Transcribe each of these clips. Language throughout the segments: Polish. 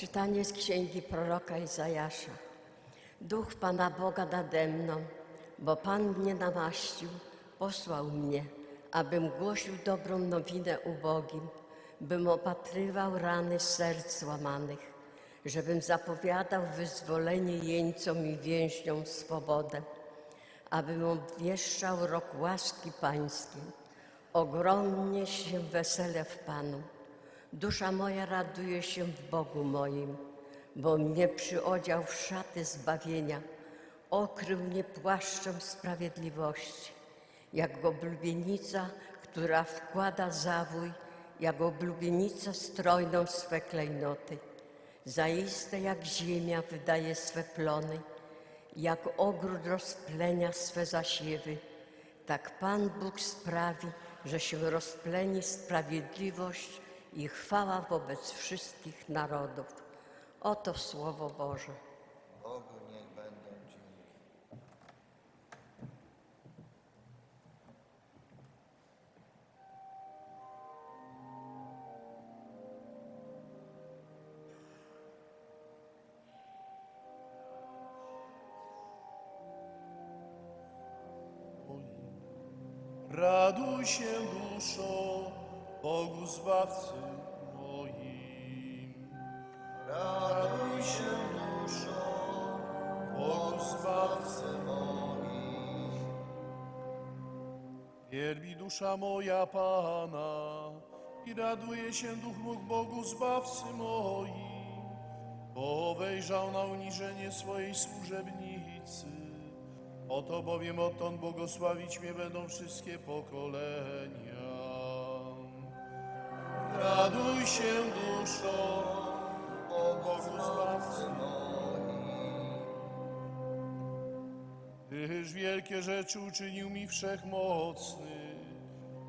Czytanie z księgi proroka Izajasza. Duch Pana Boga nade mną, bo Pan mnie namaścił, posłał mnie, abym głosił dobrą nowinę ubogim, bym opatrywał rany serc łamanych, żebym zapowiadał wyzwolenie jeńcom i więźniom swobodę, abym obwieszczał rok łaski pańskiej. Ogromnie się wesele w Panu. Dusza moja raduje się w Bogu moim, bo mnie przyodział w szaty zbawienia, okrył mnie płaszczem sprawiedliwości, jak oblubienica, która wkłada zawój, jak oblubienica strojną swe klejnoty. Zaiste jak ziemia wydaje swe plony, jak ogród rozplenia swe zasiewy, tak Pan Bóg sprawi, że się rozpleni sprawiedliwość i chwała wobec wszystkich narodów. Oto Słowo Boże. Bogu niech będą dzięki. Raduj się duszo, Bogu Zbawcy moim. Raduj się duszo, Bogu Zbawcy moim. Wielbi dusza moja Pana i raduje się duch mój Bogu Zbawcy moim, bo wejrzał na uniżenie swojej służebnicy. Oto bowiem odtąd błogosławić mnie będą wszystkie pokolenia. Raduj się duszo, Bogu Zbawcy Gdyż wielkie rzeczy uczynił mi wszechmocny,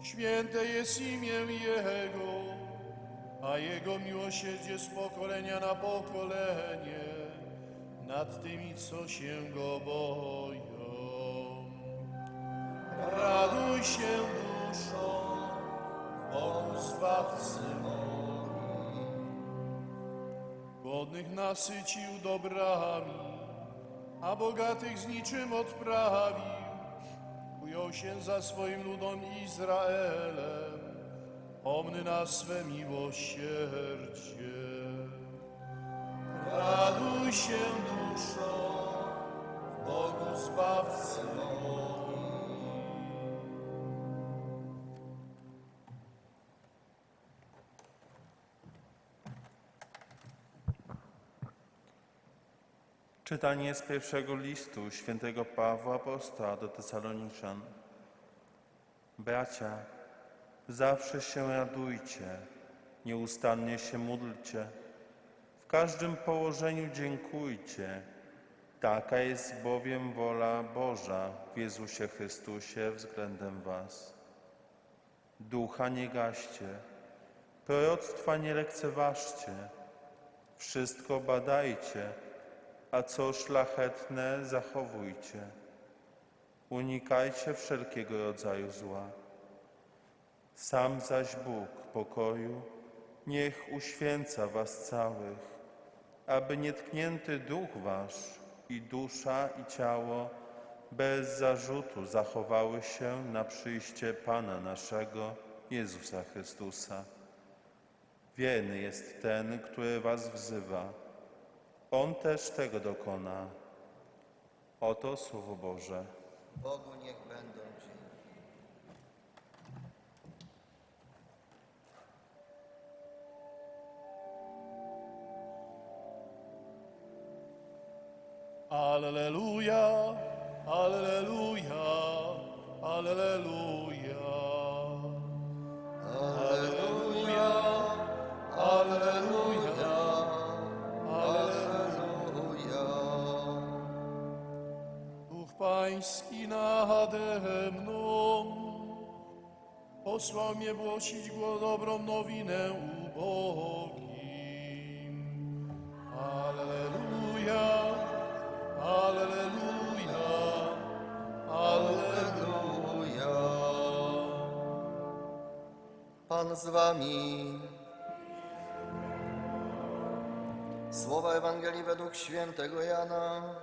święte jest imię Jego, a Jego miłosierdzie z pokolenia na pokolenie. Nad tymi, co się Go boją. Raduj się duszo, Bogu Zbawcy moim. Godnych nasycił dobrami, a bogatych z niczym odprawił. Ujął się za swoim ludom Izraelem, pomny na swe miłosierdzie. Raduj się Czytanie z pierwszego listu świętego Pawła Apostoła do Tesaloniczan. Bracia, zawsze się radujcie, nieustannie się módlcie, w każdym położeniu dziękujcie. Taka jest bowiem wola Boża w Jezusie Chrystusie względem was. Ducha nie gaście, proroctwa nie lekceważcie, wszystko badajcie, a co szlachetne zachowujcie. Unikajcie wszelkiego rodzaju zła. Sam zaś Bóg pokoju niech uświęca was całych, aby nietknięty duch wasz i dusza i ciało bez zarzutu zachowały się na przyjście Pana naszego Jezusa Chrystusa. Wierny jest ten, który was wzywa. On też tego dokona. Oto Słowo Boże. Bogu niech będą dzięki. Alleluja, Alleluja, Alleluja. Posłał mnie głosić dobrą nowinę ubogim. Alleluja, Alleluja, Alleluja. Pan z wami. Słowa Ewangelii według świętego Jana.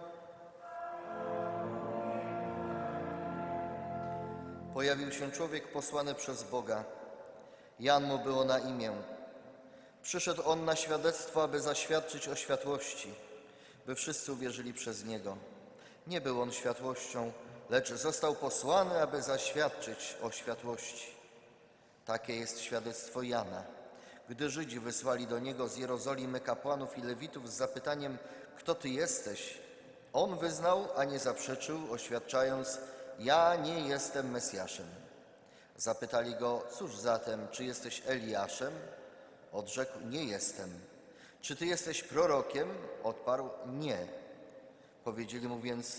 Pojawił się człowiek posłany przez Boga. Jan mu było na imię. Przyszedł on na świadectwo, aby zaświadczyć o światłości, by wszyscy uwierzyli przez niego. Nie był on światłością, lecz został posłany, aby zaświadczyć o światłości. Takie jest świadectwo Jana. Gdy Żydzi wysłali do niego z Jerozolimy kapłanów i lewitów z zapytaniem, kto ty jesteś, on wyznał, a nie zaprzeczył, oświadczając, ja nie jestem Mesjaszem. Zapytali go, cóż zatem, czy jesteś Eliaszem? Odrzekł, nie jestem. Czy ty jesteś prorokiem? Odparł, nie. Powiedzieli mu więc,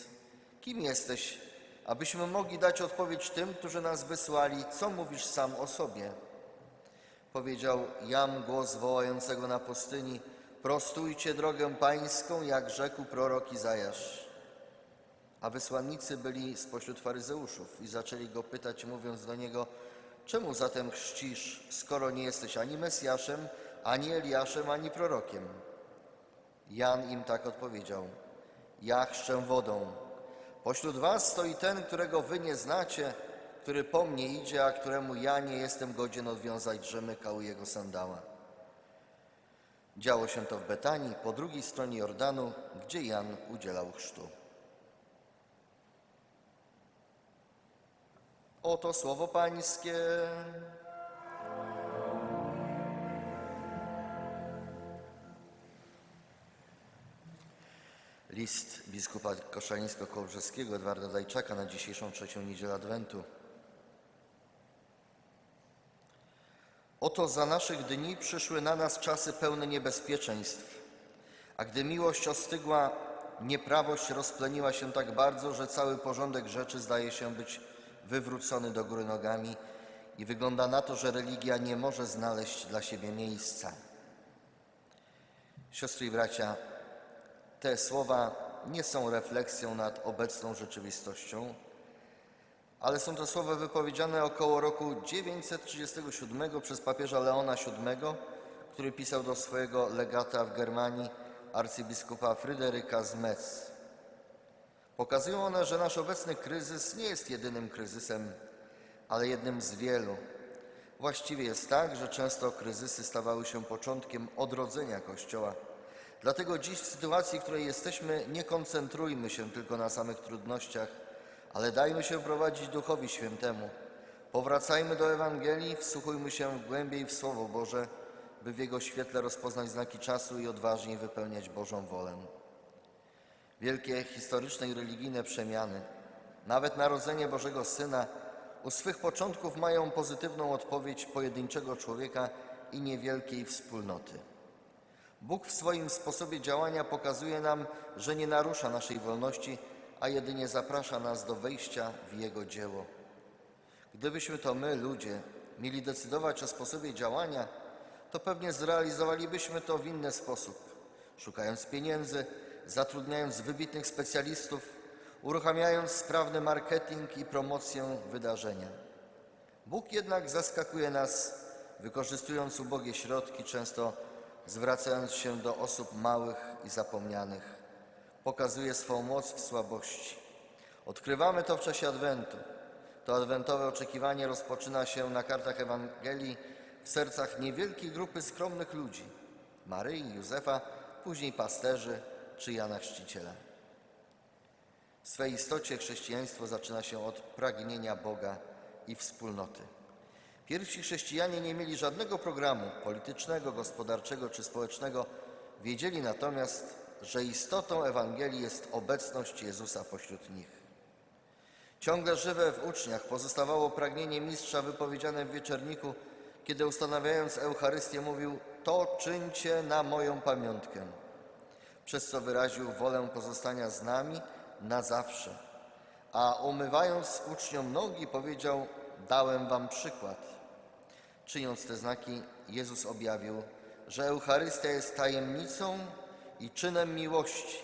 kim jesteś, abyśmy mogli dać odpowiedź tym, którzy nas wysłali, co mówisz sam o sobie? Powiedział, jam głos wołającego na pustyni, prostujcie drogę pańską, jak rzekł prorok Izajasz. A wysłannicy byli spośród faryzeuszów i zaczęli go pytać, mówiąc do niego, czemu zatem chrzcisz, skoro nie jesteś ani Mesjaszem, ani Eliaszem, ani prorokiem? Jan im tak odpowiedział, ja chrzczę wodą. Pośród was stoi ten, którego wy nie znacie, który po mnie idzie, a któremu ja nie jestem godzien odwiązać rzemyka u jego sandała. Działo się to w Betanii, po drugiej stronie Jordanu, gdzie Jan udzielał chrztu. Oto słowo Pańskie. List biskupa koszalińsko-kołbrzeskiego Edwarda Dajczaka na dzisiejszą trzecią niedzielę Adwentu. Oto za naszych dni przyszły na nas czasy pełne niebezpieczeństw, a gdy miłość ostygła, nieprawość rozpleniła się tak bardzo, że cały porządek rzeczy zdaje się być wywrócony do góry nogami i wygląda na to, że religia nie może znaleźć dla siebie miejsca. Siostry i bracia, te słowa nie są refleksją nad obecną rzeczywistością, ale są to słowa wypowiedziane około roku 937 przez papieża Leona VII, który pisał do swojego legata w Germanii arcybiskupa Fryderyka z Metz. Pokazują one, że nasz obecny kryzys nie jest jedynym kryzysem, ale jednym z wielu. Właściwie jest tak, że często kryzysy stawały się początkiem odrodzenia Kościoła. Dlatego dziś w sytuacji, w której jesteśmy, nie koncentrujmy się tylko na samych trudnościach, ale dajmy się prowadzić Duchowi Świętemu. Powracajmy do Ewangelii, wsłuchujmy się głębiej w Słowo Boże, by w Jego świetle rozpoznać znaki czasu i odważniej wypełniać Bożą wolę. Wielkie historyczne i religijne przemiany, nawet narodzenie Bożego Syna, u swych początków mają pozytywną odpowiedź pojedynczego człowieka i niewielkiej wspólnoty. Bóg w swoim sposobie działania pokazuje nam, że nie narusza naszej wolności, a jedynie zaprasza nas do wejścia w Jego dzieło. Gdybyśmy to my, ludzie, mieli decydować o sposobie działania, to pewnie zrealizowalibyśmy to w inny sposób, szukając pieniędzy, zatrudniając wybitnych specjalistów, uruchamiając sprawny marketing i promocję wydarzenia. Bóg jednak zaskakuje nas, wykorzystując ubogie środki, często zwracając się do osób małych i zapomnianych. Pokazuje swą moc w słabości. Odkrywamy to w czasie Adwentu. To adwentowe oczekiwanie rozpoczyna się na kartach Ewangelii w sercach niewielkiej grupy skromnych ludzi Maryi, Józefa, później pasterzy czy Jana Chrzciciela. W swej istocie chrześcijaństwo zaczyna się od pragnienia Boga i wspólnoty. Pierwsi chrześcijanie nie mieli żadnego programu politycznego, gospodarczego czy społecznego, wiedzieli natomiast, że istotą Ewangelii jest obecność Jezusa pośród nich. Ciągle żywe w uczniach pozostawało pragnienie mistrza wypowiedziane w wieczorniku, kiedy ustanawiając Eucharystię mówił: To czyńcie na moją pamiątkę, przez co wyraził wolę pozostania z nami na zawsze. A umywając uczniom nogi, powiedział: Dałem wam przykład. Czyniąc te znaki, Jezus objawił, że Eucharystia jest tajemnicą i czynem miłości,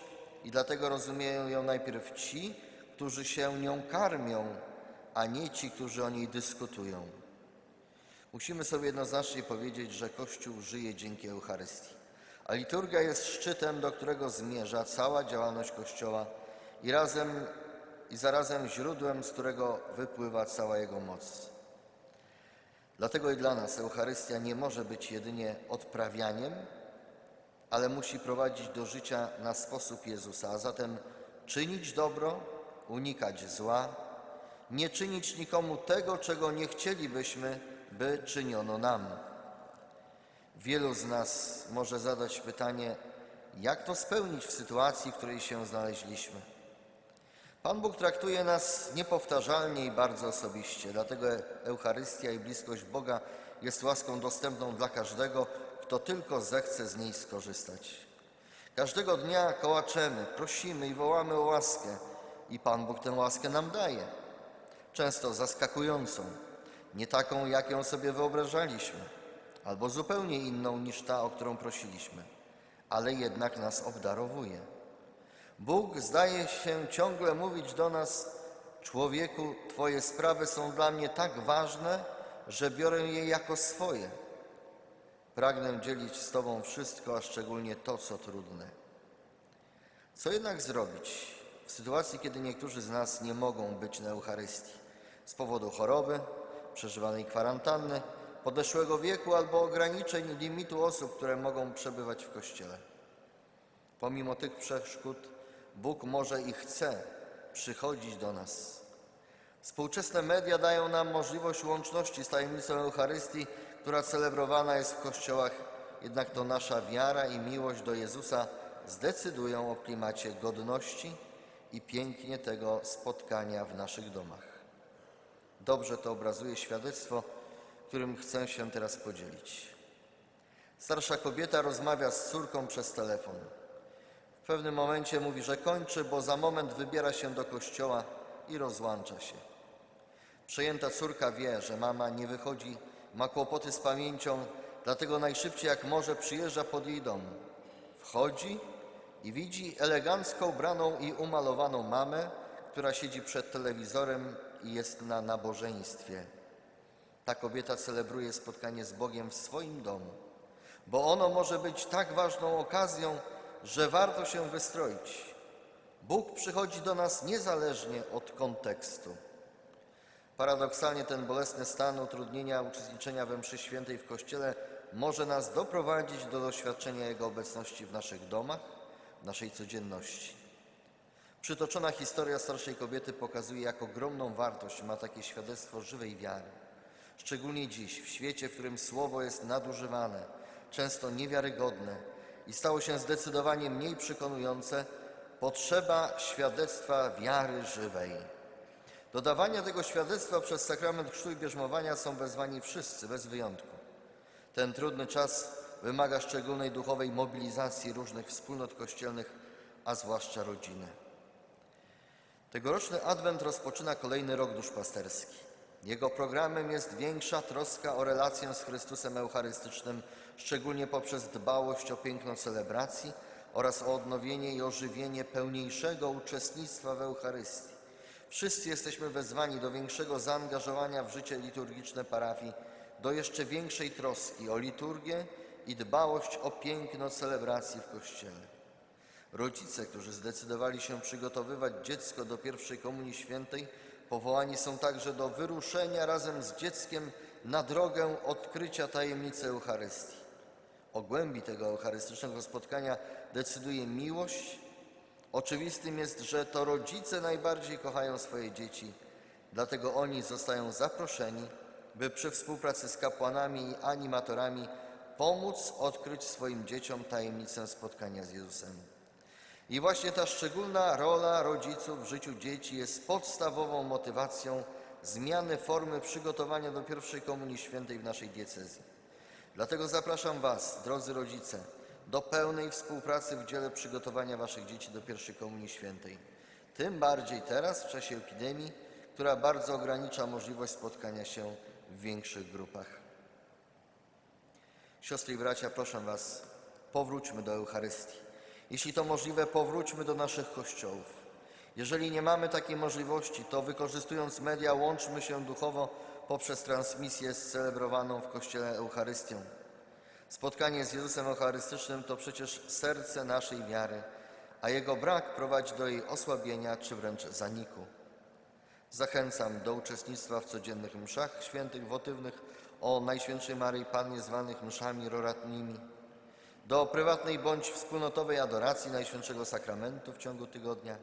i dlatego rozumieją ją najpierw ci, którzy się nią karmią, a nie ci, którzy o niej dyskutują. Musimy sobie jednoznacznie powiedzieć, że Kościół żyje dzięki Eucharystii, A liturgia jest szczytem, do którego zmierza cała działalność Kościoła i, razem, i zarazem źródłem, z którego wypływa cała jego moc. Dlatego i dla nas Eucharystia nie może być jedynie odprawianiem, ale musi prowadzić do życia na sposób Jezusa, a zatem czynić dobro, unikać zła, nie czynić nikomu tego, czego nie chcielibyśmy, by czyniono nam. Wielu z nas może zadać pytanie, jak to spełnić w sytuacji, w której się znaleźliśmy. Pan Bóg traktuje nas niepowtarzalnie i bardzo osobiście, dlatego Eucharystia i bliskość Boga jest łaską dostępną dla każdego, kto tylko zechce z niej skorzystać. Każdego dnia kołaczemy, prosimy i wołamy o łaskę i Pan Bóg tę łaskę nam daje. Często zaskakującą, nie taką, jak ją sobie wyobrażaliśmy, albo zupełnie inną niż ta, o którą prosiliśmy, ale jednak nas obdarowuje. Bóg zdaje się ciągle mówić do nas: Człowieku, Twoje sprawy są dla mnie tak ważne, że biorę je jako swoje. Pragnę dzielić z Tobą wszystko, a szczególnie to, co trudne. Co jednak zrobić w sytuacji, kiedy niektórzy z nas nie mogą być na Eucharystii z powodu choroby, przeżywanej kwarantanny, podeszłego wieku albo ograniczeń limitu osób, które mogą przebywać w Kościele? Pomimo tych przeszkód, Bóg może i chce przychodzić do nas. Współczesne media dają nam możliwość łączności z tajemnicą Eucharystii, która celebrowana jest w kościołach, jednak to nasza wiara i miłość do Jezusa zdecydują o klimacie godności i pięknie tego spotkania w naszych domach. Dobrze to obrazuje świadectwo, którym chcę się teraz podzielić. Starsza kobieta rozmawia z córką przez telefon. W pewnym momencie mówi, że kończy, bo za moment wybiera się do kościoła i rozłącza się. Przejęta córka wie, że mama nie wychodzi, ma kłopoty z pamięcią, dlatego najszybciej jak może przyjeżdża pod jej dom. Wchodzi i widzi elegancko ubraną i umalowaną mamę, która siedzi przed telewizorem i jest na nabożeństwie. Ta kobieta celebruje spotkanie z Bogiem w swoim domu, bo ono może być tak ważną okazją, że warto się wystroić. Bóg przychodzi do nas niezależnie od kontekstu. Paradoksalnie ten bolesny stan utrudnienia uczestniczenia we mszy świętej w Kościele może nas doprowadzić do doświadczenia Jego obecności w naszych domach, w naszej codzienności. Przytoczona historia starszej kobiety pokazuje, jak ogromną wartość ma takie świadectwo żywej wiary. Szczególnie dziś, w świecie, w którym słowo jest nadużywane, często niewiarygodne i stało się zdecydowanie mniej przekonujące, potrzeba świadectwa wiary żywej. Do dawania tego świadectwa przez sakrament chrztu i bierzmowania są wezwani wszyscy, bez wyjątku. Ten trudny czas wymaga szczególnej duchowej mobilizacji różnych wspólnot kościelnych, a zwłaszcza rodziny. Tegoroczny Adwent rozpoczyna kolejny rok duszpasterski. Jego programem jest większa troska o relację z Chrystusem Eucharystycznym, szczególnie poprzez dbałość o piękno celebracji oraz o odnowienie i ożywienie pełniejszego uczestnictwa w Eucharystii. Wszyscy jesteśmy wezwani do większego zaangażowania w życie liturgiczne parafii, do jeszcze większej troski o liturgię i dbałość o piękno celebracji w Kościele. Rodzice, którzy zdecydowali się przygotowywać dziecko do pierwszej Komunii Świętej, powołani są także do wyruszenia razem z dzieckiem na drogę odkrycia tajemnicy Eucharystii. O głębi tego eucharystycznego spotkania decyduje miłość. Oczywistym jest, że to rodzice najbardziej kochają swoje dzieci, dlatego oni zostają zaproszeni, by przy współpracy z kapłanami i animatorami pomóc odkryć swoim dzieciom tajemnicę spotkania z Jezusem. I właśnie ta szczególna rola rodziców w życiu dzieci jest podstawową motywacją zmiany formy przygotowania do pierwszej Komunii Świętej w naszej diecezji. Dlatego zapraszam Was, drodzy rodzice, do pełnej współpracy w dziele przygotowania Waszych dzieci do pierwszej Komunii Świętej. Tym bardziej teraz, w czasie epidemii, która bardzo ogranicza możliwość spotkania się w większych grupach. Siostry i bracia, proszę Was, powróćmy do Eucharystii. Jeśli to możliwe, powróćmy do naszych kościołów. Jeżeli nie mamy takiej możliwości, to wykorzystując media, łączmy się duchowo poprzez transmisję z celebrowaną w Kościele Eucharystią. Spotkanie z Jezusem Eucharystycznym to przecież serce naszej wiary, a jego brak prowadzi do jej osłabienia czy wręcz zaniku. Zachęcam do uczestnictwa w codziennych mszach świętych wotywnych o Najświętszej Maryi Pannie zwanych mszami roratnimi, do prywatnej bądź wspólnotowej adoracji Najświętszego Sakramentu w ciągu tygodnia.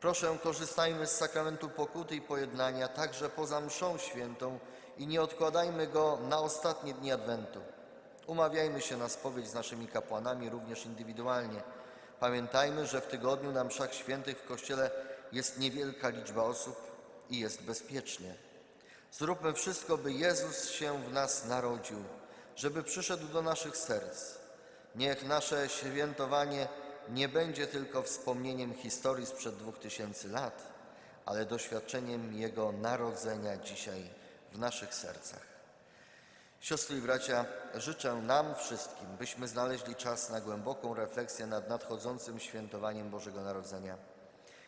Proszę, korzystajmy z sakramentu pokuty i pojednania także poza mszą świętą i nie odkładajmy go na ostatnie dni Adwentu. Umawiajmy się na spowiedź z naszymi kapłanami również indywidualnie. Pamiętajmy, że w tygodniu na mszach świętych w Kościele jest niewielka liczba osób i jest bezpiecznie. Zróbmy wszystko, by Jezus się w nas narodził, żeby przyszedł do naszych serc. Niech nasze świętowanie nie będzie tylko wspomnieniem historii sprzed dwóch tysięcy lat, ale doświadczeniem Jego narodzenia dzisiaj w naszych sercach. Siostry i bracia, życzę nam wszystkim, byśmy znaleźli czas na głęboką refleksję nad nadchodzącym świętowaniem Bożego Narodzenia.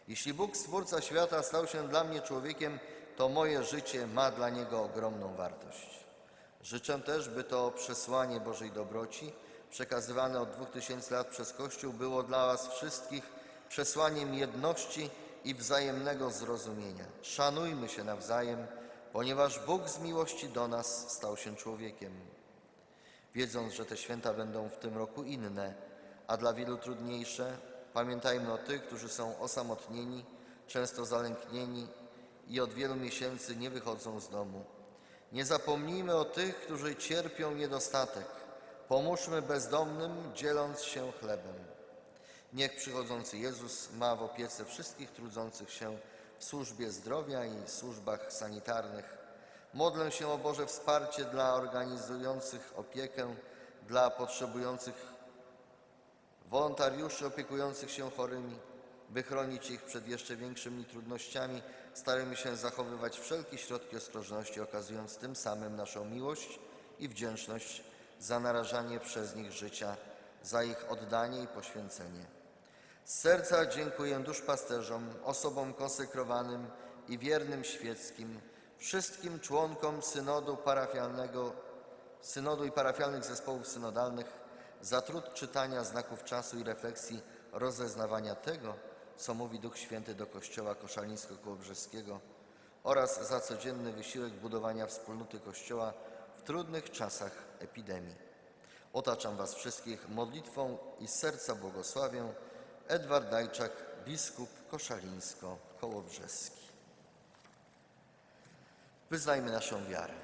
Jeśli Bóg, Stwórca świata, stał się dla mnie człowiekiem, to moje życie ma dla Niego ogromną wartość. Życzę też, by to przesłanie Bożej dobroci, przekazywane od dwóch tysięcy lat przez Kościół, było dla Was wszystkich przesłaniem jedności i wzajemnego zrozumienia. Szanujmy się nawzajem, ponieważ Bóg z miłości do nas stał się człowiekiem. Wiedząc, że te święta będą w tym roku inne, a dla wielu trudniejsze, pamiętajmy o tych, którzy są osamotnieni, często zalęknieni i od wielu miesięcy nie wychodzą z domu. Nie zapomnijmy o tych, którzy cierpią niedostatek. Pomóżmy bezdomnym, dzieląc się chlebem. Niech przychodzący Jezus ma w opiece wszystkich trudzących się w służbie zdrowia i służbach sanitarnych. Modlę się o Boże wsparcie dla organizujących opiekę, dla potrzebujących wolontariuszy opiekujących się chorymi, by chronić ich przed jeszcze większymi trudnościami, staramy się zachowywać wszelkie środki ostrożności, okazując tym samym naszą miłość i wdzięczność za narażanie przez nich życia, za ich oddanie i poświęcenie. Z serca dziękuję duszpasterzom, osobom konsekrowanym i wiernym świeckim, wszystkim członkom synodu parafialnego, synodu i parafialnych zespołów synodalnych za trud czytania znaków czasu i refleksji rozeznawania tego, co mówi Duch Święty do Kościoła Koszalińsko-Kołobrzeskiego oraz za codzienny wysiłek budowania wspólnoty Kościoła trudnych czasach epidemii. Otaczam Was wszystkich modlitwą i serca błogosławię Edward Dajczak, biskup Koszalińsko-Kołobrzeski. Wyznajmy naszą wiarę.